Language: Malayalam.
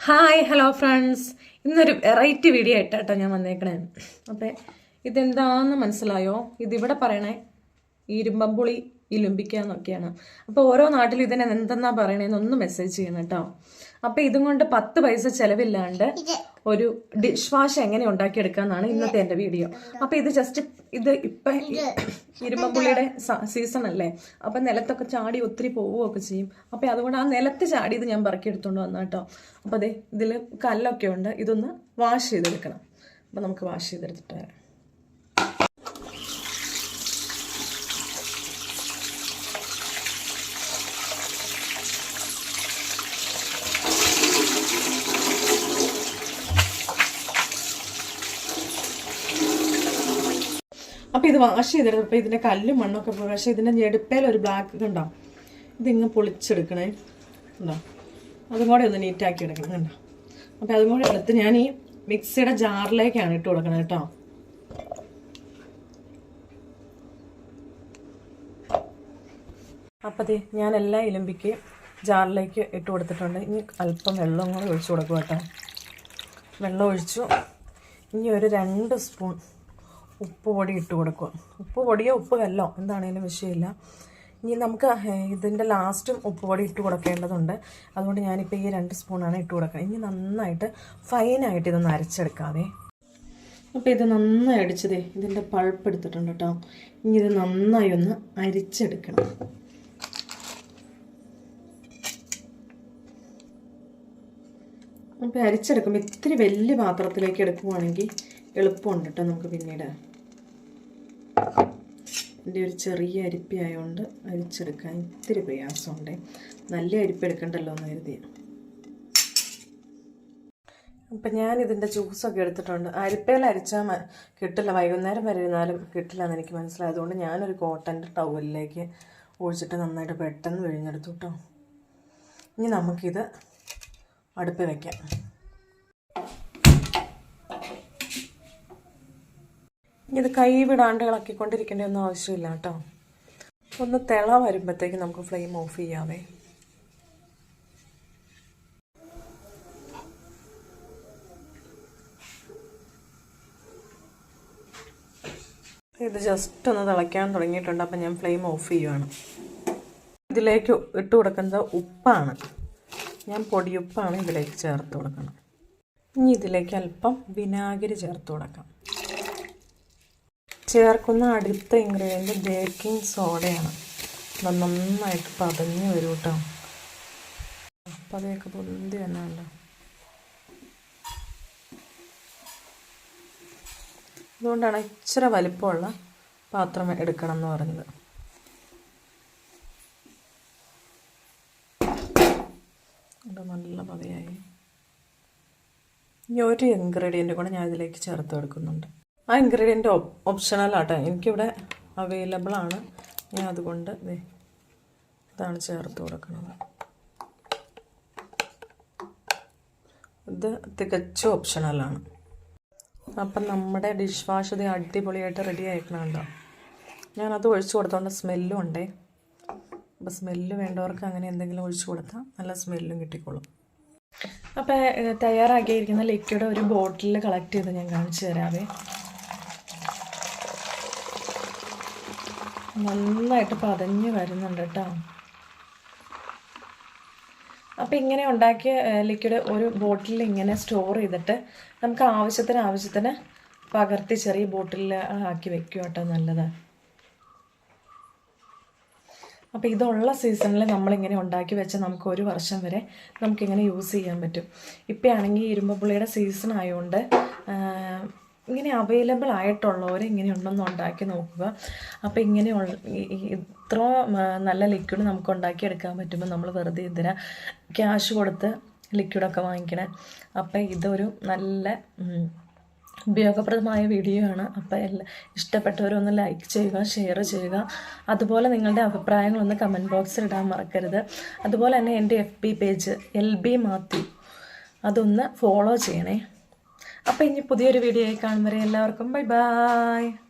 ഹായ് ഹലോ ഫ്രണ്ട്സ് ഇന്നൊരു വെറൈറ്റി വീഡിയോ ആയിട്ടാട്ടോ ഞാൻ വന്നേക്കണേ. അപ്പം ഇതെന്താണെന്ന് മനസ്സിലായോ? ഇതിവിടെ പറയണേ ഇരുമ്പമ്പുളി ഇലുമ്പിക്കുക എന്നൊക്കെയാണ് അപ്പോൾ ഓരോ നാട്ടിലും ഇതിനെ എന്തെന്നാ പറയണേന്ന് ഒന്ന് മെസ്സേജ് ചെയ്യണം കേട്ടോ. അപ്പം ഇതും കൊണ്ട് പത്ത് പൈസ ചെലവില്ലാണ്ട് ഒരു ഡിഷ് വാഷ് എങ്ങനെ ഉണ്ടാക്കിയെടുക്കാന്നാണ് ഇന്നത്തെ എന്റെ വീഡിയോ അപ്പോൾ ഇത് ജസ്റ്റ് ഇത് ഇപ്പൊ ഇരുമ്പുള്ളിയുടെ സീസൺ അല്ലേ? അപ്പം നിലത്തൊക്കെ ചാടി ഒത്തിരി പോവുകയൊക്കെ ചെയ്യും. അപ്പോൾ അതുകൊണ്ട് ആ നിലത്ത് ചാടി ഇത് ഞാൻ പറക്കി വന്ന കേട്ടോ അപ്പൊ അതെ ഇതിൽ കല്ലൊക്കെ ഉണ്ട്. ഇതൊന്ന് വാഷ് ചെയ്തെടുക്കണം. അപ്പം നമുക്ക് വാഷ് ചെയ്തെടുത്തിട്ട് വരാം. അപ്പൊ ഇത് വാഷ് ചെയ്തെടുത്തപ്പോ ഇതിന്റെ കല്ലും മണ്ണൊക്കെ പോയി. പക്ഷേ ഇതിന്റെ ഞെടുപ്പേൽ ഒരു ബ്ലാക്ക് കണ്ടോ? ഇതിങ്ങ് പൊളിച്ചെടുക്കണേ. ഉണ്ടോ അതും കൂടെ ഒന്ന് നീറ്റാക്കി എടുക്കണം കണ്ടോ? അപ്പോൾ അതും കൂടെ എടുത്ത് ഞാൻ ഈ മിക്സിയുടെ ജാറിലേക്കാണ് ഇട്ട് കൊടുക്കണത് കേട്ടോ. അപ്പോൾ അതെ ഞാൻ എല്ലാ ഇലമ്പിക്ക് ജാറിലേക്ക് ഇട്ട് കൊടുത്തിട്ടുണ്ട്. ഇനി അല്പം വെള്ളം കൂടെ ഒഴിച്ചു കൊടുക്കും കേട്ടോ വെള്ളം ഒഴിച്ചു. ഇനി ഒരു രണ്ട് സ്പൂൺ ഉപ്പ് പൊടി ഇട്ട് കൊടുക്കുക ഉപ്പ് പൊടിയോ ഉപ്പ് കല്ലോ എന്താണേലും വിഷയമില്ല. ഇനി നമുക്ക് ഇതിന്റെ ലാസ്റ്റും ഉപ്പ് പൊടി ഇട്ട് കൊടുക്കേണ്ടതുണ്ട്. അതുകൊണ്ട് ഞാനിപ്പോൾ ഈ രണ്ട് സ്പൂണാണ് ഇട്ട് കൊടുക്കുക ഇനി നന്നായിട്ട് ഫൈനായിട്ട് ഇതൊന്ന് അരച്ചെടുക്കാവേ. അപ്പോൾ ഇത് നന്നായി അടിച്ചതേ ഇതിന്റെ പൾപ്പ് എടുത്തിട്ടുണ്ട് കേട്ടോ. ഇനി ഇത് നന്നായി ഒന്ന് അരിച്ചെടുക്കണം. അപ്പോൾ അരിച്ചെടുക്കുമ്പോൾ ഇത്തിരി വലിയ പാത്രത്തിലേക്ക് എടുക്കുവാണെങ്കിൽ എളുപ്പമുണ്ട് കേട്ടോ നമുക്ക് പിന്നീട്. എന്റെ ഒരു ചെറിയ അരിപ്പി ആയതുകൊണ്ട് അരിച്ചെടുക്കാൻ ഇത്തിരി പ്രയാസമുണ്ട്. നല്ല അരിപ്പ് എടുക്കണ്ടല്ലോ എന്ന് കരുതി. അപ്പം ഞാൻ ഇതിന്റെ ജ്യൂസൊക്കെ എടുത്തിട്ടുണ്ട്. അരിപ്പയിൽ അരിച്ചാൽ കിട്ടില്ല. വൈകുന്നേരം വരെ ഇരുന്നാലും കിട്ടില്ല എന്ന് എനിക്ക് മനസ്സിലായത് അതുകൊണ്ട് ഞാനൊരു കോട്ടന്റെ ടവലിലേക്ക് ഒഴിച്ചിട്ട് നന്നായിട്ട് പെട്ടെന്ന് വിഴിഞ്ഞെടുത്തു കേട്ടോ. ഇനി നമുക്കിത് അടുപ്പ് വയ്ക്കാം ഇത് കൈ വിടാണ്ട് ഇളക്കിക്കൊണ്ടിരിക്കേണ്ട ഒന്നും ആവശ്യമില്ല കേട്ടോ. ഒന്ന് തിള വരുമ്പോഴത്തേക്ക് നമുക്ക് ഫ്ലെയിം ഓഫ് ചെയ്യാവേ. ഇത് ജസ്റ്റ് ഒന്ന് തിളയ്ക്കാൻ തുടങ്ങിയിട്ടുണ്ട് അപ്പം ഞാൻ ഫ്ലെയിം ഓഫ് ചെയ്യുവാണ്. ഇതിലേക്ക് ഇട്ട് കൊടുക്കുന്നത് ഉപ്പാണ്. ഞാൻ പൊടിയുപ്പാണ് ഇതിലേക്ക് ചേർത്ത് കൊടുക്കണം ഇനി ഇതിലേക്ക് അല്പം വിനാഗിരി ചേർത്ത് കൊടുക്കാം. ചേർക്കുന്ന അടുത്ത ഇൻഗ്രീഡിയന്റ് ബേക്കിംഗ് സോഡയാണ് നന്നായിട്ട് പതഞ്ഞ് വരും കേട്ടോ അപ്പതൊക്കെ പൊന്തി തന്നെയല്ലോ അതുകൊണ്ടാണ് ഇച്ചിരി വലിപ്പമുള്ള പാത്രം എടുക്കണം എന്ന് പറഞ്ഞത് നല്ല പതയായി. ഇനി ഒരു ഇൻഗ്രീഡിയന്റ് കൂടെ ഞാൻ ഇതിലേക്ക് ചേർത്ത് കൊടുക്കുന്നുണ്ട്. ആ ഇൻഗ്രീഡിയന്റ് ആട്ടെ. എനിക്കിവിടെ അവൈലബിൾ ആണ്. ഞാൻ അതുകൊണ്ട് ഇതാണ് ചേർത്ത് കൊടുക്കുന്നത്. ഇത് തികച്ചും ഓപ്ഷണലാണ് അപ്പം നമ്മുടെ ഡിഷ് വാഷ് ഇത് അടിപൊളിയായിട്ട് റെഡി ആയിക്കണുണ്ടോ ഞാനത് ഒഴിച്ചു കൊടുത്തോണ്ട് സ്മെല്ലും ഉണ്ടേ. അപ്പോൾ സ്മെല്ല് വേണ്ടവർക്ക് അങ്ങനെ എന്തെങ്കിലും ഒഴിച്ചു കൊടുത്താൽ നല്ല സ്മെല്ലും കിട്ടിക്കോളും. അപ്പോൾ തയ്യാറാക്കിയിരിക്കുന്ന ലിക്വിഡ് ഒരു ബോട്ടിലിൽ കളക്ട് ചെയ്ത് ഞാൻ കാണിച്ചു തരാവേ. നന്നായിട്ട് പതഞ്ഞ് വരുന്നുണ്ട് കേട്ടോ അപ്പോൾ ഇങ്ങനെ ഉണ്ടാക്കിയ ലിക്വിഡ് ഒരു ബോട്ടിലിൽ ഇങ്ങനെ സ്റ്റോർ ചെയ്തിട്ട് നമുക്ക് ആവശ്യത്തിന് ആവശ്യത്തിന് പകർത്തി ചെറിയ ബോട്ടിലിൽ ആക്കി വെക്കുക കേട്ടോ നല്ലത്. അപ്പോൾ ഇതുള്ള സീസണിൽ നമ്മളിങ്ങനെ ഉണ്ടാക്കി വെച്ച് നമുക്ക് ഒരു വർഷം വരെ നമുക്കിങ്ങനെ യൂസ് ചെയ്യാൻ പറ്റും. ഇപ്പോൾ ആണെങ്കിൽ ഇരുമ്പുള്ളിയുടെ സീസൺ ആയതുകൊണ്ട് ഇങ്ങനെ അവൈലബിൾ ആയിട്ടുള്ളവർ ഇങ്ങനെ ഉണ്ടെന്ന് ഉണ്ടാക്കി നോക്കുക. അപ്പോൾ ഇങ്ങനെ ഇത്ര നല്ല ലിക്വിഡ് നമുക്ക് ഉണ്ടാക്കി എടുക്കാൻ പറ്റുമ്പോൾ നമ്മൾ വെറുതെ ഇതിന് ക്യാഷ് കൊടുത്ത് ലിക്വിഡൊക്കെ വാങ്ങിക്കണേ? അപ്പോൾ ഇതൊരു നല്ല ഉപയോഗപ്രദമായ വീഡിയോ ആണ്. അപ്പോൾ എല്ലാ ഇഷ്ടപ്പെട്ടവരൊന്ന് ലൈക്ക് ചെയ്യുക ഷെയർ ചെയ്യുക. അതുപോലെ നിങ്ങളുടെ അഭിപ്രായങ്ങളൊന്ന് കമന്റ് ബോക്സിൽ ഇടാൻ മറക്കരുത്. അതുപോലെ തന്നെ എന്റെ F B page L B Mathew. അതൊന്ന് ഫോളോ ചെയ്യണേ. അപ്പോൾ ഇനി പുതിയൊരു വീഡിയോ ആയി കാണും വരെ എല്ലാവർക്കും ബൈ ബൈ